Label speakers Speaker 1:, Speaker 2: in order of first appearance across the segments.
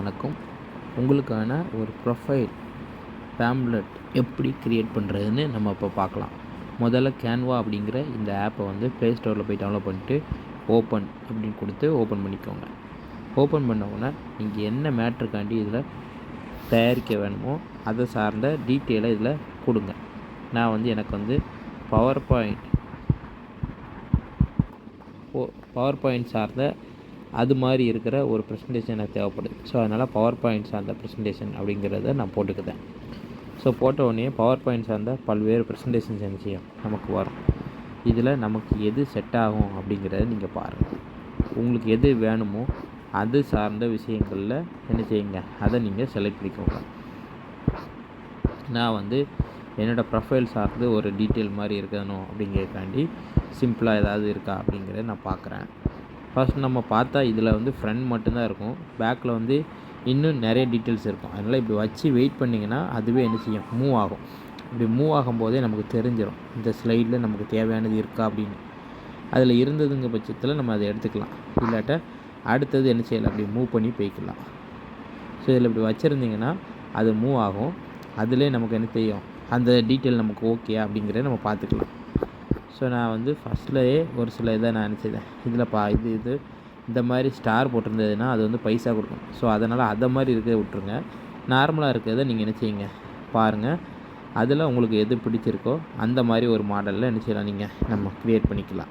Speaker 1: வணக்கம். உங்களுக்கான ஒரு ப்ரொஃபைல் பேம்லெட் எப்படி க்ரியேட் பண்ணுறதுன்னு நம்ம இப்போ பார்க்கலாம். முதல்ல கேன்வா அப்படிங்கிற இந்த ஆப்பை வந்து ப்ளே ஸ்டோரில் போய் டவுன்லோட் பண்ணிட்டு ஓப்பன் அப்படின்னு கொடுத்து ஓப்பன் பண்ணிக்கோங்க. ஓப்பன் பண்ண நீங்கள் என்ன மேட்ருக்காண்டி இதில் தயாரிக்க வேணுமோ அதை சார்ந்த டீட்டெயிலை இதில் கொடுங்க. நான் வந்து எனக்கு வந்து பவர் பாயிண்ட் பவர் பாயிண்ட் சார்ந்த அது மாதிரி இருக்கிற ஒரு ப்ரெசன்டேஷன் எனக்கு தேவைப்படுது. ஸோ அதனால் பவர் பாயிண்ட் சார்ந்த ப்ரெசன்டேஷன் அப்படிங்கிறத நான் போட்டுக்கிட்டேன் ஸோ போட்ட உடனே பவர் பாயிண்ட் சார்ந்த பல்வேறு ப்ரெசன்டேஷன்ஸ் என்ன செய்யும் நமக்கு வரும். இதில் நமக்கு எது செட் ஆகும் அப்படிங்கிறத நீங்கள் பாருங்கள் உங்களுக்கு எது வேணுமோ அது சார்ந்த விஷயங்களில் என்ன செய்யுங்க? அதை நீங்கள் செலக்ட் பண்ணிக்கோங்க. நான் வந்து என்னோடய ப்ரொஃபைல் சார்ந்து ஒரு டீட்டெயில் மாதிரி இருக்கணும் அப்படிங்கிறதுக்காண்டி சிம்பிளாக ஏதாவது இருக்கா அப்படிங்கிறத நான் பார்க்குறேன் ஃபஸ்ட் நம்ம பார்த்தா இதில் வந்து ஃப்ரண்ட் மட்டும்தான் இருக்கும். பேக்கில் வந்து இன்னும் நிறைய டீட்டெயில்ஸ் இருக்கும். அதனால் இப்படி வச்சு வெயிட் பண்ணிங்கன்னா அதுவே என்ன செய்யும்? மூவ் ஆகும். இப்படி மூவ் ஆகும்போதே நமக்கு தெரிஞ்சிடும் இந்த ஸ்லைடில் நமக்கு தேவையானது இருக்கா அப்படின்னு. அதில் இருந்ததுங்க பட்சத்தில் நம்ம அதை எடுத்துக்கலாம். இல்லாட்ட அடுத்தது என்ன செய்யலாம்? அப்படி மூவ் பண்ணி போய்க்கலாம். ஸோ இதில் இப்படி வச்சுருந்தீங்கன்னா அது மூவ் ஆகும். அதிலே நமக்கு என்ன தெரியும்? அந்த டீட்டெயில் நமக்கு ஓகே அப்படிங்கிறத நம்ம பார்த்துக்கலாம். ஸோ நான் வந்து ஃபஸ்ட்லேயே ஒரு சில இதை நான் நினச்சிதேன் இதில் பா இது இது இந்த மாதிரி ஸ்டார் போட்டிருந்ததுன்னா அது வந்து பைசா கொடுக்கும் ஸோ அதனால் அதை மாதிரி இருக்கிறத விட்ருங்க நார்மலாக இருக்கிறத நீங்கள் என்ன செய்யுங்க பாருங்கள் அதில் உங்களுக்கு எது பிடிச்சிருக்கோ அந்த மாதிரி ஒரு மாடலில் என்ன செய்யலாம் நீங்கள் நம்ம க்ரியேட் பண்ணிக்கலாம்.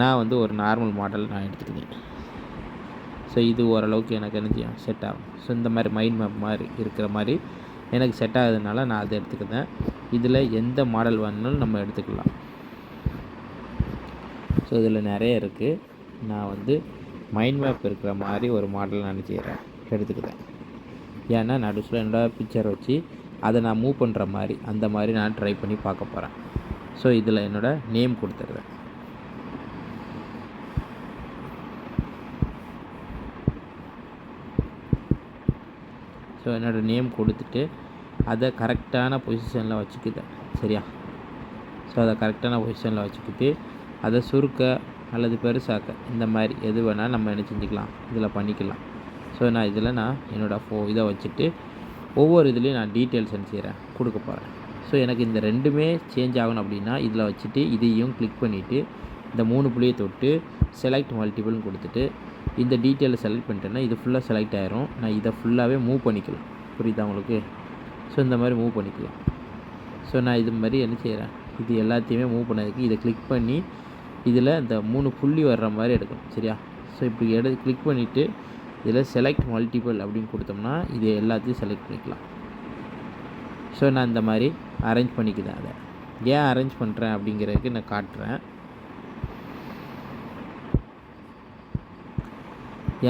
Speaker 1: நான் வந்து ஒரு நார்மல் மாடல் நான் எடுத்துக்கிட்டேன். ஸோ இது ஓரளவுக்கு எனக்கு என்ன செய்யும் செட் ஆகும். ஸோ இந்த மாதிரி மைண்ட் மேப் மாதிரி இருக்கிற மாதிரி எனக்கு செட் ஆகுதுனால நான் அதை எடுத்துக்கிட்டேன். இதில் எந்த மாடல் வேணுனாலும் நம்ம எடுத்துக்கலாம். ஸோ இதில் நிறைய இருக்குது நான் வந்து மைண்ட் மேப் இருக்கிற மாதிரி ஒரு மாடல் நினச்சிக்கிறேன். எடுத்துக்கிட்டேன். ஏன்னா நடுவில் என்னோட பிக்சர் வச்சு அதை நான் மூவ் பண்ணுற மாதிரி அந்த மாதிரி நான் ட்ரை பண்ணி பார்க்க போகிறேன் ஸோ இதில் என்னோடய நேம் கொடுத்துட்றேன். ஸோ என்னோடய நேம் கொடுத்துட்டு அதை கரெக்டான பொசிஷனில் வச்சுக்குதேன் சரியா? ஸோ அதை கரெக்டான பொசிஷனில் வச்சுக்கிட்டு அதை சுருக்க அல்லது பெருசாக்க இந்த மாதிரி எது வேணால் நம்ம என்ன செஞ்சுக்கலாம் இதில் பண்ணிக்கலாம். ஸோ நான் இதில் நான் என்னோடய ஃபோ இதை வச்சுட்டு ஒவ்வொரு இதுலேயும் நான் டீட்டெயில்ஸ் என்ன செய்கிறேன் கொடுக்க போகிறேன். ஸோ எனக்கு இந்த ரெண்டுமே சேஞ்ச் ஆகணும் அப்படின்னா இதில் வச்சுட்டு இதையும் கிளிக் பண்ணிவிட்டு இந்த மூணு புள்ளியை தொட்டு செலக்ட் மல்டிபிள்னு கொடுத்துட்டு இந்த டீட்டெயிலை செலக்ட் பண்ணிட்டேன்னா இது ஃபுல்லாக செலக்ட் ஆயிரும். நான் இதை ஃபுல்லாகவே மூவ் பண்ணிக்கலாம். புரியுதா உங்களுக்கு? ஸோ இந்த மாதிரி மூவ் பண்ணிக்கலாம். ஸோ நான் இது மாதிரி என்ன செய்கிறேன்? இது எல்லாத்தையுமே மூவ் பண்ணதுக்கு இதை கிளிக் பண்ணி இதில் இந்த மூணு புள்ளி வர்ற மாதிரி எடுக்கணும் சரியா? ஸோ இப்படி எடு கிளிக் பண்ணிவிட்டு இதில் செலக்ட் மல்டிபிள் அப்படின்னு கொடுத்தோம்னா இது எல்லாத்தையும் செலக்ட் பண்ணிக்கலாம். ஸோ நான் இந்த மாதிரி அரேஞ்ச் பண்ணிக்கிறேன் அதை. ஏன் அரேஞ்ச் பண்ணுறேன் அப்படிங்கிறதுக்கு நான் காட்டுறேன்.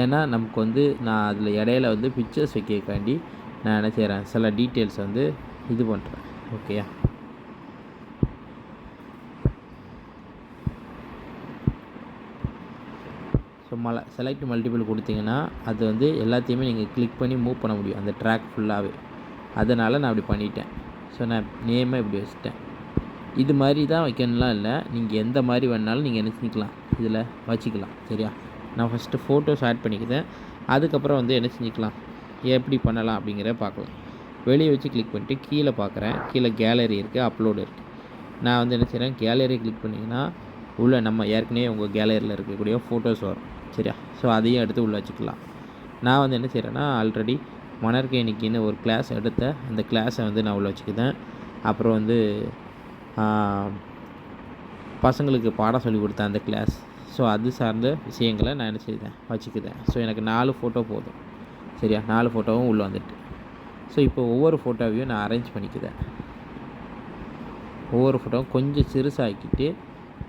Speaker 1: ஏன்னா நமக்கு வந்து நான் அதில் இடையில வந்து பிக்சர்ஸ் வைக்கிறதுக்காண்டி நான் என்ன செய்கிறேன் சில டீட்டெயில்ஸ் வந்து இது பண்ணுறேன் ஓகேயா ஸோ மலை செலக்ட் மல்டிபிள் கொடுத்தீங்கன்னா அது வந்து எல்லாத்தையுமே நீங்கள் கிளிக் பண்ணி மூவ் பண்ண முடியும். அந்த ட்ராக் ஃபுல்லாகவே அதனால் நான் அப்படி பண்ணிட்டேன். ஸோ நான் நேமை இப்படி வச்சுட்டேன். இது மாதிரி தான் வைக்கணும்லாம் இல்லை. நீங்கள் எந்த மாதிரி வேணாலும் நீங்கள் என்ன செஞ்சுக்கலாம் இதில் வச்சுக்கலாம். சரியா? நான் ஃபஸ்ட்டு ஃபோட்டோஸ் ஆட் பண்ணிக்கிறேன். அதுக்கப்புறம் வந்து என்ன செஞ்சுக்கலாம்? எப்படி பண்ணலாம் அப்படிங்கிற பார்க்கலாம். வெளியே வச்சு கிளிக் பண்ணிட்டு கீழே பார்க்குறேன். கீழே கேலரி இருக்குது அப்லோடு இருக்குது நான் வந்து என்ன செய்கிறேன் கேலரி கிளிக் பண்ணிங்கன்னா உள்ளே நம்ம ஏற்கனவே உங்கள் கேலரியில் இருக்கக்கூடிய ஃபோட்டோஸ் வரும். சரியா? ஸோ அதையும் எடுத்து உள்ளே வச்சுக்கலாம். நான் வந்து என்ன செய்கிறேன்னா ஆல்ரெடி மணற்கேணிக்குன்னு ஒரு கிளாஸ் எடுத்த அந்த கிளாஸை வந்து நான் உள்ளே வச்சுக்கிட்டேன். அப்புறம் வந்து பசங்களுக்கு பாடம் சொல்லி கொடுத்தேன் அந்த கிளாஸ் ஸோ அது சார்ந்த விஷயங்களை நான் என்ன செய்தேன்? வச்சுக்கிட்டேன். ஸோ எனக்கு நாலு ஃபோட்டோ போதும். சரியா? நாலு ஃபோட்டோவும் உள்ளே வந்துட்டு. ஸோ இப்போ ஒவ்வொரு ஃபோட்டோவையும் நான் அரேஞ்ச் பண்ணிக்கிறேன் ஒவ்வொரு ஃபோட்டோவும் கொஞ்சம் சிறுசாக்கிட்டு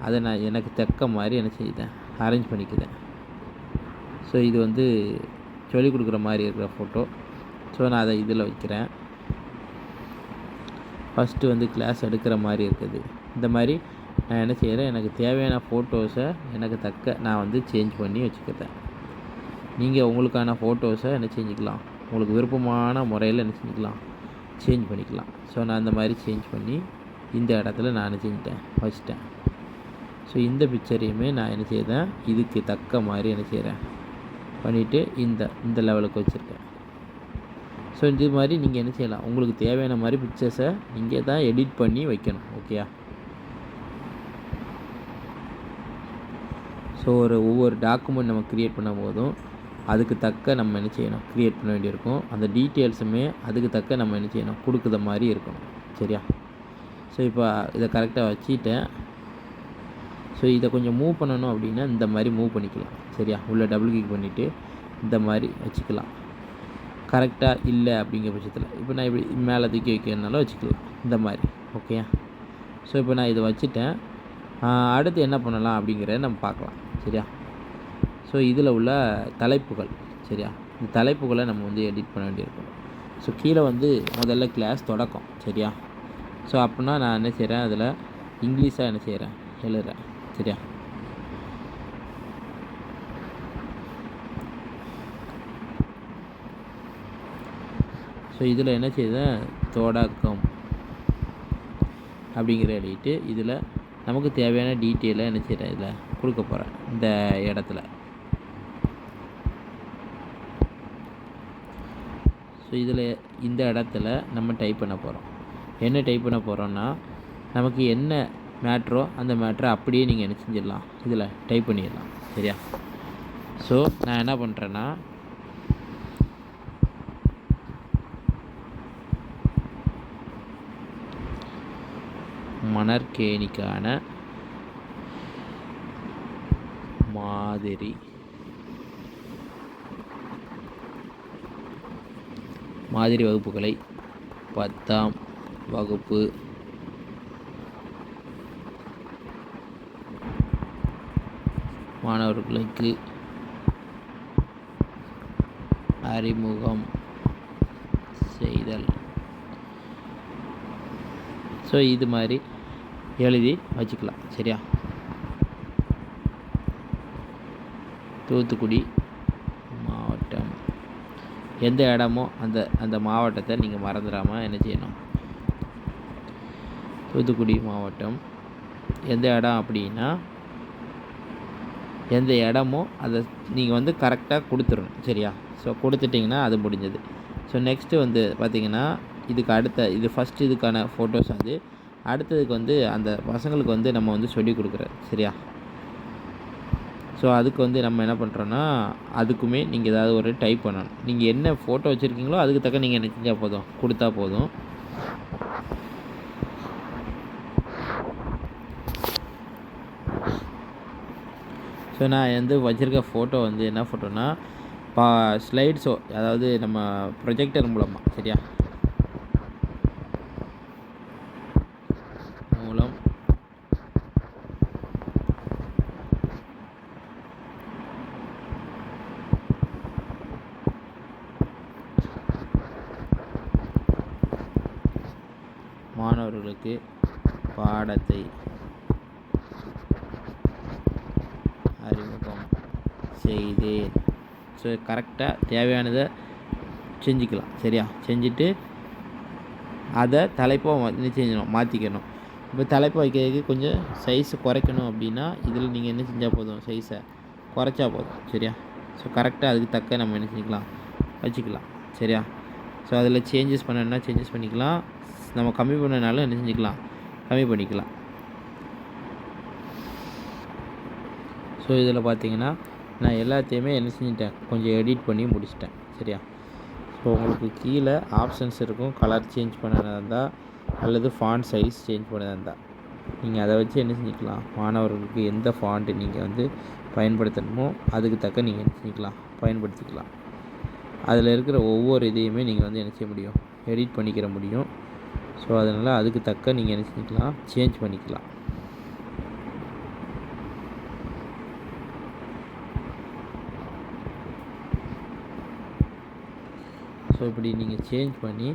Speaker 1: அதை நான் எனக்கு தக்க மாதிரி என்ன செய்தேன்? அரேஞ்ச் பண்ணிக்கிறேன் ஸோ இது வந்து சொல்லிக் கொடுக்குற மாதிரி இருக்கிற ஃபோட்டோ ஸோ நான் அதை இதில் வைக்கிறேன். ஃபஸ்ட்டு வந்து கிளாஸ் எடுக்கிற மாதிரி இருக்குது. இந்த மாதிரி நான் என்ன செய்கிறேன் எனக்கு தேவையான ஃபோட்டோஸை எனக்கு தக்க நான் வந்து சேஞ்ச் பண்ணி வச்சுக்கிறேன். நீங்கள் உங்களுக்கான ஃபோட்டோஸை என்ன செஞ்சுக்கலாம். உங்களுக்கு விருப்பமான முறையில் என்ன செஞ்சுக்கலாம். சேஞ்ச் பண்ணிக்கலாம். ஸோ நான் அந்த மாதிரி சேஞ்ச் பண்ணி இந்த இடத்துல நான் என்ன செஞ்சிட்டேன் வச்சிட்டேன். ஸோ இந்த பிக்சரையுமே நான் என்ன செய்தேன் இதுக்கு தக்க மாதிரி என்ன செய்கிறேன். பண்ணிவிட்டு இந்த இந்த லெவலுக்கு வச்சுருக்கேன். ஸோ இது மாதிரி நீங்கள் என்ன செய்யலாம்? உங்களுக்கு தேவையான மாதிரி பிக்சர்ஸை நீங்கள் தான் எடிட் பண்ணி வைக்கணும் ஓகேயா ஸோ ஒரு ஒவ்வொரு டாக்குமெண்ட் நம்ம க்ரியேட் பண்ணும் போதும் அதுக்கு தக்க நம்ம என்ன செய்யணும்? க்ரியேட் பண்ண வேண்டியிருக்கும். அந்த டீட்டெயில்ஸுமே அதுக்கு தக்க நம்ம என்ன செய்யணும்? கொடுக்குற மாதிரி இருக்கணும் சரியா? ஸோ இப்போ இதை கரெக்டாக வச்சுட்டேன். ஸோ இதை கொஞ்சம் மூவ் பண்ணணும் அப்படின்னா இந்த மாதிரி மூவ் பண்ணிக்கலாம். சரியா? உள்ளே டபுள் கிளிக் பண்ணிவிட்டு இந்த மாதிரி வச்சுக்கலாம். கரெக்டாக இல்லை அப்படிங்கிற பட்சத்தில். இப்போ நான் இப்படி மேலே தூக்கி வைக்கிறதுனால வச்சுக்கலாம். இந்த மாதிரி. ஓகே ஸோ இப்போ நான் இதை வச்சுட்டேன். அடுத்து என்ன பண்ணலாம் அப்படிங்கிறத நம்ம பார்க்கலாம். சரியா? ஸோ இதில் உள்ள தலைப்புகள். சரியா? இந்த தலைப்புகளை நம்ம வந்து எடிட் பண்ண வேண்டியிருக்கும். ஸோ கீழே வந்து முதல்ல கிளாஸ் தொடக்கம். சரியா? ஸோ அப்படின்னா நான் என்ன செய்கிறேன்? அதில் இங்கிலீஷாக என்ன செய்கிறேன்? எழுதுகிறேன். சரியா ஸோ இதில் என்ன செய்தேன் தொடக்கம் அப்படிங்கிற எழுதிட்டு இதில் நமக்கு தேவையான டீட்டெயிலை என்ன செய்கிறேன் இதில் கொடுக்க போகிறேன் இந்த இடத்துல. ஸோ இதில் இந்த இடத்துல நம்ம டைப் பண்ண போகிறோம் என்ன டைப் பண்ண போகிறோன்னா நமக்கு என்ன மேட்ரோ அந்த மேட்ரை அப்படியே நீங்கள் என்ன செஞ்சிடலாம். இதில் டைப் பண்ணிடலாம். சரியா? ஸோ நான் என்ன பண்ணுறேன்னா மணற்கேணிக்கான மாதிரி மாதிரி வகுப்புகளை பத்தாம் வகுப்பு மாணவர்களுக்கு அறிமுகம் செய்தல். ஸோ இது மாதிரி எழுதி வச்சுக்கலாம் சரியா? தூத்துக்குடி மாவட்டம். எந்த இடமோ அந்த அந்த மாவட்டத்தை நீங்கள் மறந்துடாமல் என்ன செய்யணும்? தூத்துக்குடி மாவட்டம். எந்த இடம் அப்படின்னா எந்த இடமோ அதை நீங்கள் வந்து கரெக்டாக கொடுத்துடணும் சரியா? ஸோ கொடுத்துட்டிங்கன்னா அது முடிஞ்சது. ஸோ நெக்ஸ்ட்டு வந்து பார்த்திங்கன்னா இதுக்கு அடுத்த இது ஃபஸ்ட் இதுக்கான ஃபோட்டோஸ் அது. அடுத்ததுக்கு வந்து அந்த பசங்களுக்கு வந்து நம்ம வந்து சொல்லிக் கொடுக்குறோம் சரியா? ஸோ அதுக்கு வந்து நம்ம என்ன பண்ணுறோன்னா அதுக்குமே நீங்கள் ஏதாவது ஒரு டைப் பண்ணணும். நீங்கள் என்ன ஃபோட்டோ வச்சுருக்கீங்களோ அதுக்கு தக்க நீங்கள் என்ன செஞ்சால் போதும். கொடுத்தா போதும். ஸோ நான் வந்து வச்சுருக்க ஃபோட்டோ வந்து என்ன ஃபோட்டோனா பா ஸ்லைட் ஷோ அதாவது நம்ம ப்ரொஜெக்டர் மூலமாக சரியா? மூலம். மாணவர்களுக்கு பாடத்தை அறிமுகம் செய்தேன் ஸோ கரெக்டாக தேவையானதை செஞ்சுக்கலாம். சரியா? செஞ்சுட்டு அதை தலைப்பாக என்ன செஞ்சணும் மாற்றிக்கணும் இப்போ தலைப்பு வைக்கிறதுக்கு கொஞ்சம் சைஸ் குறைக்கணும் அப்படின்னா இதில் நீங்கள் என்ன செஞ்சால் போதும்? சைஸை குறைச்சா போதும். சரியா? ஸோ கரெக்டாக அதுக்கு தக்க நம்ம என்ன செஞ்சுக்கலாம்? வச்சுக்கலாம். சரியா? ஸோ அதில் சேஞ்சஸ் பண்ணணும்னா சேஞ்சஸ் பண்ணிக்கலாம். நம்ம கம்மி பண்ணனாலும் என்ன செஞ்சுக்கலாம்? கம்மி பண்ணிக்கலாம். ஸோ இதில் பார்த்தீங்கன்னா நான் எல்லாத்தையுமே என்ன செஞ்சிட்டேன் கொஞ்சம் எடிட் பண்ணி முடிச்சிட்டேன் சரியா? ஸோ உங்களுக்கு கீழே ஆப்ஷன்ஸ் இருக்கும். கலர் சேஞ்ச் பண்ணதாக இருந்தால் அல்லது ஃபாண்ட் சைஸ் சேஞ்ச் பண்ணதாக இருந்தால் நீங்கள் அதை வச்சு என்ன செஞ்சுக்கலாம்? மாணவர்களுக்கு எந்த ஃபாண்ட்டு நீங்கள் வந்து பயன்படுத்தணுமோ அதுக்கு தக்க நீங்கள் என்ன செஞ்சுக்கலாம்? பயன்படுத்திக்கலாம். அதில் இருக்கிற ஒவ்வொரு இதையுமே நீங்கள் வந்து என்ன செய்ய முடியும்? எடிட் பண்ணிக்கிற முடியும். ஸோ அதனால் அதுக்கு தக்க நீங்கள் என்ன செஞ்சுக்கலாம்? சேஞ்ச் பண்ணிக்கலாம். ஸோ இப்படி நீங்கள் சேஞ்ச் பண்ணி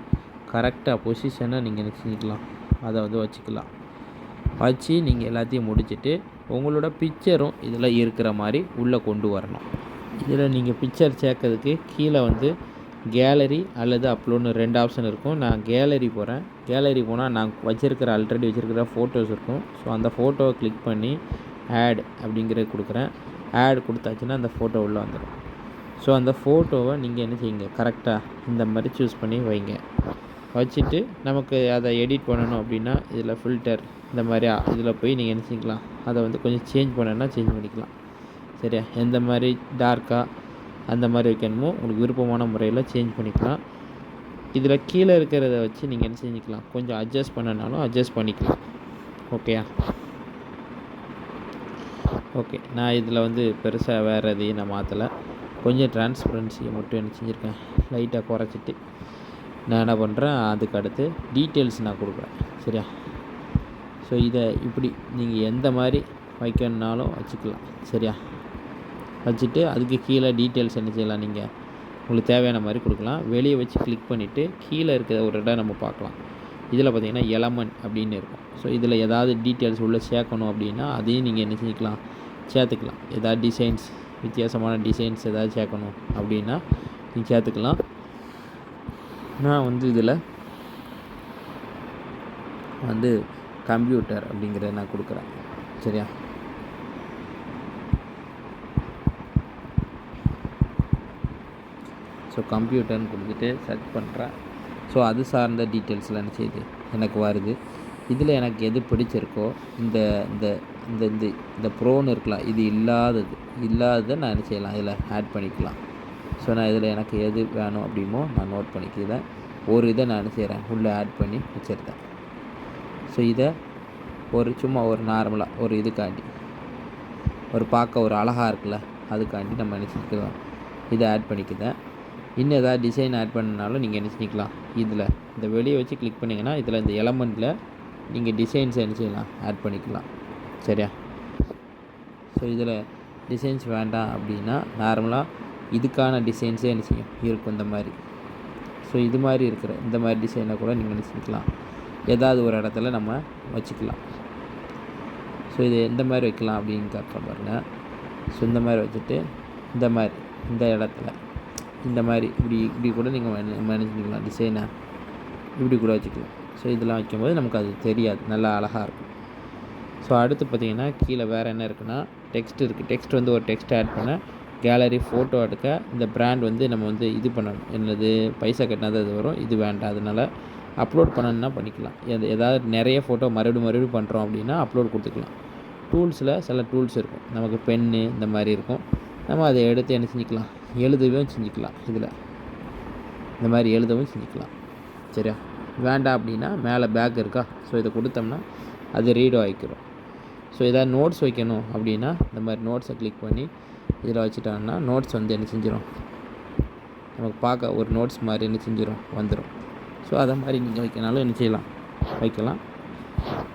Speaker 1: கரெக்டாக பொசிஷனை நீங்கள் என்ன செஞ்சுக்கலாம். அதை வந்து வச்சுக்கலாம். வச்சு நீங்கள் எல்லாத்தையும் முடிச்சுட்டு உங்களோட பிக்சரும் இதில் இருக்கிற மாதிரி உள்ளே கொண்டு வரணும். இதில் நீங்கள் பிக்சர் சேர்க்கறதுக்கு கீழே வந்து கேலரி அல்லது அப்லோட்னு ரெண்டு ஆப்ஷன் இருக்கும். நான் கேலரி போகிறேன் கேலரி போனால் நான் வச்சுருக்கிற ஆல்ரெடி வச்சுருக்கிற ஃபோட்டோஸ் இருக்கும். ஸோ அந்த ஃபோட்டோவை கிளிக் பண்ணி ஆட் அப்படிங்கிறது கொடுக்குறேன். ஆட் கொடுத்தாச்சுன்னா அந்த ஃபோட்டோ உள்ளே வந்துடும் ஸோ அந்த ஃபோட்டோவை நீங்கள் என்ன செய்யுங்க? கரெக்டாக இந்த மாதிரி சூஸ் பண்ணி வைங்க. வச்சுட்டு நமக்கு அதை எடிட் பண்ணணும் அப்படின்னா இதில் ஃபில்டர் இந்த மாதிரி இதில் போய் நீங்கள் என்ன செய்யலாம் அதை வந்து கொஞ்சம் சேஞ்ச் பண்ணணும்னா சேஞ்ச் பண்ணிக்கலாம். சரியா? எந்த மாதிரி டார்க்காக அந்த மாதிரி வைக்கணுமோ உங்களுக்கு விருப்பமான முறையில் சேஞ்ச் பண்ணிக்கலாம். இதில் கீழே இருக்கிறத வச்சு நீங்கள் என்ன செஞ்சுக்கலாம்? கொஞ்சம் அட்ஜஸ்ட் பண்ணனாலும் அட்ஜஸ்ட் பண்ணிக்கலாம். ஓகேயா ஓகே நான் இதில் வந்து பெருசாக வேறு எதையும் நான் மாற்றலை கொஞ்சம் டிரான்ஸ்பரன்சியை மட்டும் என்ன செஞ்சுருக்கேன். லைட்டாக குறைச்சிட்டு நான் என்ன பண்ணுறேன் அதுக்கு அடுத்து டீட்டெயில்ஸ் நான் கொடுக்குறேன். சரியா? ஸோ இதை இப்படி நீங்கள் எந்த மாதிரி வைக்கணுன்னாலும் வச்சுக்கலாம். சரியா? வச்சுட்டு அதுக்கு கீழே டீட்டெயில்ஸ் என்ன செய்யலாம் நீங்கள் உங்களுக்கு தேவையான மாதிரி கொடுக்கலாம். வெளியே வச்சு கிளிக் பண்ணிவிட்டு கீழே இருக்கிற ஒரு இடம் நம்ம பார்க்கலாம். இதில் பார்த்தீங்கன்னா எலமெண்ட் அப்படின்னு இருக்கும். ஸோ இதில் ஏதாவது டீட்டெயில்ஸ் உள்ளே சேர்க்கணும் அப்படின்னா அதையும் நீங்கள் என்ன செஞ்சுக்கலாம்? சேர்த்துக்கலாம். ஏதாவது டிசைன்ஸ் வித்தியாசமான டிசைன்ஸ் ஏதாவது சேர்க்கணும் அப்படின்னா நீங்கள் சேர்த்துக்கலாம். நான் வந்து இதில் வந்து கம்ப்யூட்டர் அப்படிங்கிறத நான் கொடுக்குறேன். சரியா? ஸோ கம்ப்யூட்டர்னு கொடுத்துட்டு சர்ச் பண்ணுறேன் ஸோ அது சார்ந்த டீட்டெயில்ஸ்லாம் என்ன செய்யுது எனக்கு வருது. இதில் எனக்கு எது பிடிச்சிருக்கோ இந்த இந்த இந்த இந்த இந்த ப்ரோன்னு இருக்கலாம். இது இல்லாதது. இல்லாததை நான் என்ன செய்யலாம்? இதில் ஆட் பண்ணிக்கலாம். ஸோ நான் இதில் எனக்கு எது வேணும் அப்படிமோ நான் நோட் பண்ணிக்கிறேன். ஒரு இதை நான் செய்கிறேன்? உள்ளே ஆட் பண்ணி வச்சுருந்தேன் ஸோ இதை ஒரு சும்மா ஒரு நார்மலாக ஒரு இதுக்காண்டி. ஒரு பார்க்க ஒரு அழகாக இருக்குல்ல அதுக்காண்டி நம்ம என்ன செஞ்சுக்கலாம்? இதை ஆட் பண்ணிக்கிறேன். இன்னும் எதாவது டிசைன் ஆட் பண்ணனாலும் நீங்கள் என்ன செஞ்சுக்கலாம்? இதில் இந்த வெளியே வச்சு கிளிக் பண்ணிங்கன்னா இதில் இந்த எலமெண்ட்டில் நீங்கள் டிசைன்ஸ் என்ன செய்யலாம்? ஆட் பண்ணிக்கலாம். சரியா? ஸோ இதில் டிசைன்ஸ் வேண்டாம் அப்படின்னா நார்மலாக இதுக்கான டிசைன்ஸே என்ன செய்யும்? இருக்கும் இந்த மாதிரி. ஸோ இது மாதிரி இருக்கிற இந்த மாதிரி டிசைனை கூட நீங்கள் என்ன செஞ்சுக்கலாம். ஏதாவது ஒரு இடத்துல நம்ம வச்சுக்கலாம். ஸோ இது எந்த மாதிரி வைக்கலாம் அப்படின்னு காட்டுற பாருங்கள் ஸோ இந்த மாதிரி வச்சுட்டு இந்த மாதிரி இந்த இடத்துல இந்த மாதிரி இப்படி இப்படி கூட நீங்கள் மேனேஜ் பண்ணிக்கலாம். டிசைனை இப்படி கூட வச்சுக்கலாம். ஸோ இதெல்லாம் வைக்கும்போது நமக்கு அது தெரியாது. நல்லா அழகாக இருக்கும். ஸோ அடுத்து பார்த்திங்கன்னா கீழே வேறு என்ன இருக்குன்னா டெக்ஸ்ட் இருக்குது டெக்ஸ்ட் வந்து ஒரு டெக்ஸ்ட் ஆட் பண்ண கேலரி ஃபோட்டோ எடுக்க இந்த ப்ராண்ட் வந்து நம்ம வந்து இது பண்ணணும். என்னது? பைசா கட்டினது அது வரும். இது வேண்டாம். அதனால் அப்லோட் பண்ணணுன்னா பண்ணிக்கலாம். எது ஏதாவது நிறைய ஃபோட்டோ மறுபடியும் மறுபடியும் பண்ணுறோம் அப்படின்னா அப்லோட் கொடுத்துக்கலாம். டூல்ஸில் சில டூல்ஸ் இருக்கும். நமக்கு பென்னு இந்த மாதிரி இருக்கும். நம்ம அதை எடுத்து என்ன செஞ்சுக்கலாம்? எழுதவும் செஞ்சுக்கலாம் இதில். இந்த மாதிரி எழுதவும் செஞ்சுக்கலாம். சரியா? வேண்டாம் அப்படின்னா மேலே பேக் இருக்கா? ஸோ இதை கொடுத்தோம்னா அது ரீட் ஆகிக்கிறோம். ஸோ எதாவது நோட்ஸ் வைக்கணும் அப்படின்னா இந்த மாதிரி நோட்ஸை கிளிக் பண்ணி இதில் வச்சுட்டோம்னா நோட்ஸ் வந்து என்ன செஞ்சிடும் நமக்கு பார்க்க ஒரு நோட்ஸ் மாதிரி என்ன செஞ்சிடும் வந்துடும் ஸோ அதை மாதிரி நீங்கள் வைக்கனாலும் என்ன செய்யலாம்? வைக்கலாம்.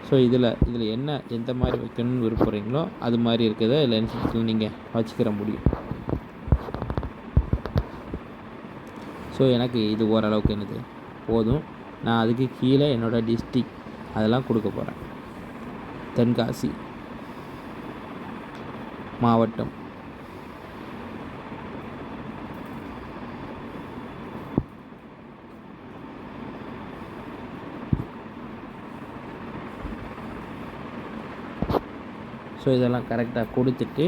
Speaker 1: ஸோ இதில் இதில் என்ன எந்த மாதிரி வைக்கணும்னு விரும்புகிறீங்களோ அது மாதிரி இருக்கிறத இதில் என்ன செஞ்சுக்கலாம் நீங்கள் வச்சுக்கிற முடியும். ஸோ எனக்கு இது ஓரளவுக்கு என்னது? போதும். நான் அதுக்கு கீழே என்னோடய டிஸ்ட்ரிக் அதெல்லாம் கொடுக்க போகிறேன் தென்காசி. மாவட்டம். ஸோ இதெல்லாம் கரெக்டாக கொடுத்துட்டு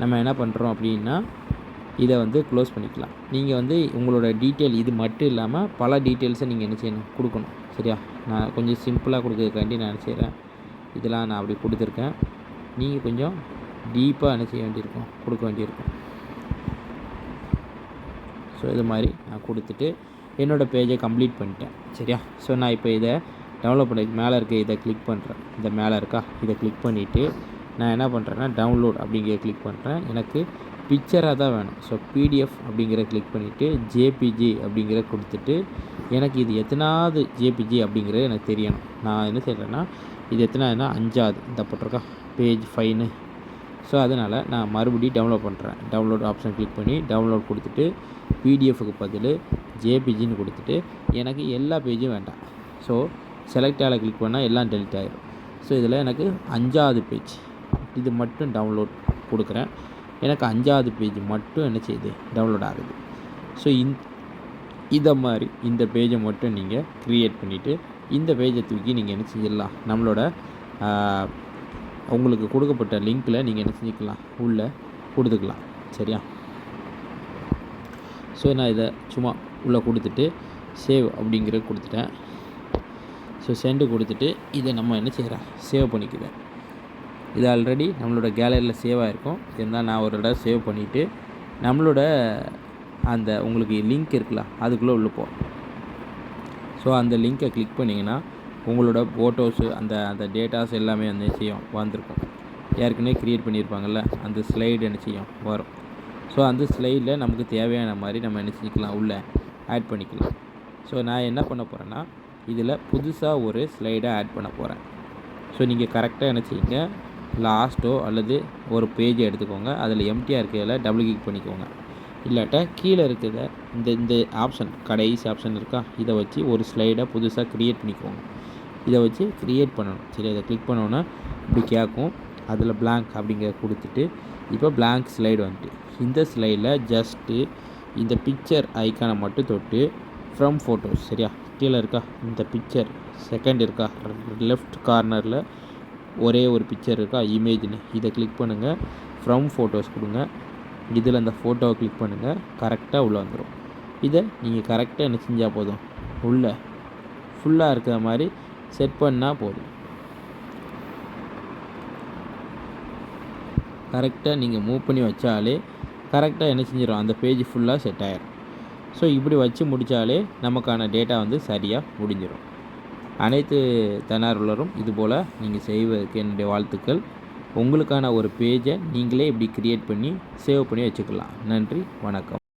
Speaker 1: நம்ம என்ன பண்ணுறோம் அப்படின்னா இதை வந்து க்ளோஸ் பண்ணிக்கலாம். நீங்கள் வந்து உங்களோட டீட்டெயில் இது மட்டும் இல்லாமல் பல டீட்டெயில்ஸை நீங்கள் என்ன செய்யணும்? கொடுக்கணும். சரியா? நான் கொஞ்சம் சிம்பிளாக கொடுக்கறதுக்காண்டி நான் என்ன செய்கிறேன் இதெல்லாம் நான் அப்படி கொடுத்துருக்கேன். நீங்கள் கொஞ்சம் டீப்பாக என்ன செய்ய வேண்டியிருக்கும்? கொடுக்க வேண்டியிருக்கும். ஸோ இது மாதிரி நான் கொடுத்துட்டு என்னோடய பேஜை கம்ப்ளீட் பண்ணிட்டேன். சரியா? ஸோ நான் இப்போ இதை டவுன்லோட் பண்ணி மேலே இருக்க இதை கிளிக் பண்ணுறேன் இந்த மேலே இருக்கா? இதை கிளிக் பண்ணிவிட்டு நான் என்ன பண்ணுறேன்னா டவுன்லோட் அப்படிங்கிற கிளிக் பண்ணுறேன் எனக்கு பிக்சராக தான் வேணும். ஸோ பிடிஎஃப் அப்படிங்கிற கிளிக் பண்ணிவிட்டு ஜேபிஜி அப்படிங்கிற கொடுத்துட்டு எனக்கு இது எத்தனாவது ஜேபிஜி அப்படிங்கிறது எனக்கு தெரியணும். நான் என்ன செய்கிறேன்னா இது எத்தனாவதுனா அஞ்சாவது. இந்த போட்டிருக்கா? பேஜ் ஃபைனு ஸோ அதனால் நான் மறுபடியும் டவுன்லோட் பண்ணுறேன் டவுன்லோட் ஆப்ஷன் கிளிக் பண்ணி டவுன்லோட் கொடுத்துட்டு பிடிஎஃப்க்கு பதில் ஜேபிஜின்னு கொடுத்துட்டு எனக்கு எல்லா பேஜும் வேண்டாம். ஸோ செலக்ட் ஆளை கிளிக் பண்ணால் எல்லாம் டெலிட் ஆகிடும் ஸோ இதில் எனக்கு அஞ்சாவது பேஜ் இது மட்டும் டவுன்லோட் கொடுக்குறேன். எனக்கு அஞ்சாவது பேஜ் மட்டும் என்ன செய்யுது? டவுன்லோட் ஆகுது. ஸோ இந் இதை மாதிரி இந்த பேஜை மட்டும் நீங்கள் க்ரியேட் பண்ணிவிட்டு இந்த பேஜை தூக்கி நீங்கள் என்ன செஞ்சிடலாம் நம்மளோட உங்களுக்கு கொடுக்கப்பட்ட லிங்க்கில் நீங்கள் என்ன செஞ்சுக்கலாம்? உள்ளே கொடுத்துக்கலாம். சரியா? ஸோ நான் இதை சும்மா உள்ளே கொடுத்துட்டு சேவ் அப்படிங்கிற கொடுத்துட்டேன். ஸோ சென்டு கொடுத்துட்டு இதை நம்ம என்ன செய்கிறேன் சேவ் பண்ணிக்குவேன் இது ஆல்ரெடி நம்மளோட கேலரியில் சேவ் ஆகிருக்கும் இருந்தால் நான் ஒரு தடவை சேவ் பண்ணிவிட்டு நம்மளோட அந்த உங்களுக்கு லிங்க் இருக்குல்ல அதுக்குள்ளே உள்ள போகும் ஸோ அந்த லிங்க்கை கிளிக் பண்ணிங்கன்னா உங்களோட ஃபோட்டோஸு அந்த அந்த டேட்டாஸ் எல்லாமே வந்து செய்யும்? வந்திருக்கும். ஏற்கனவே க்ரியேட் பண்ணியிருப்பாங்கள்ல அந்த ஸ்லைடு என்ன செய்யும்? வரும். ஸோ அந்த ஸ்லைடில் நமக்கு தேவையான மாதிரி நம்ம என்ன செஞ்சுக்கலாம்? உள்ளே ஆட் பண்ணிக்கலாம். ஸோ நான் என்ன பண்ண போகிறேன்னா இதில் புதுசாக ஒரு ஸ்லைடை ஆட் பண்ண போகிறேன் ஸோ நீங்கள் கரெக்டாக என்ன செய்யுங்க? லாஸ்ட்டோ அல்லது ஒரு பேஜை எடுத்துக்கோங்க. அதில் எம்டிஆர் இருக்கிறதில் டபுள் கிளிக் பண்ணிக்கோங்க. இல்லாட்டா கீழே இருக்கிறத இந்த இந்த ஆப்ஷன் கடைசி ஆப்ஷன் இருக்கா? இதை வச்சு ஒரு ஸ்லைடை புதுசாக க்ரியேட் பண்ணிக்கோங்க. இதை வச்சு க்ரியேட் பண்ணணும். சரி இதை கிளிக் பண்ணோன்னா இப்படி கேட்கும் அதில் பிளாங்க் அப்படிங்கிற கொடுத்துட்டு இப்போ பிளாங்க் ஸ்லைடு வந்துட்டு இந்த ஸ்லைடில் ஜஸ்ட்டு இந்த பிக்சர் ஐக்கானை மட்டும் தொட்டு ஃப்ரம் ஃபோட்டோஸ் சரியா? கீழே இருக்கா? இந்த பிக்சர் செகண்ட் இருக்கா? லெஃப்ட் கார்னரில் ஒரே ஒரு பிக்சர் இருக்கா? இமேஜ்னு இதை கிளிக் பண்ணுங்கள் ஃப்ரம் ஃபோட்டோஸ் கொடுங்க. இதில் அந்த ஃபோட்டோவை கிளிக் பண்ணுங்கள் கரெக்டாக உள்ளே வந்துடும் இதை நீங்கள் கரெக்டாக என்ன செஞ்சால் போதும்? உள்ளே. ஃபுல்லாக இருக்கிற மாதிரி செட் பண்ணால் போதும். கரெக்டாக நீங்கள் மூவ் பண்ணி வச்சாலே கரெக்டாக என்ன செஞ்சிடும் அந்த பேஜ் ஃபுல்லாக செட் ஆயிடும் ஸோ இப்படி வச்சு முடித்தாலே நமக்கான டேட்டா வந்து சரியாக முடிஞ்சிடும் அனைத்து தன்னார்வலரும் இதுபோல் நீங்கள் செய்வதற்கு என்னுடைய வாழ்த்துக்கள். உங்களுக்கான ஒரு பேஜை நீங்களே இப்படி க்ரியேட் பண்ணி சேவ் பண்ணி வச்சுக்கலாம். நன்றி வணக்கம்.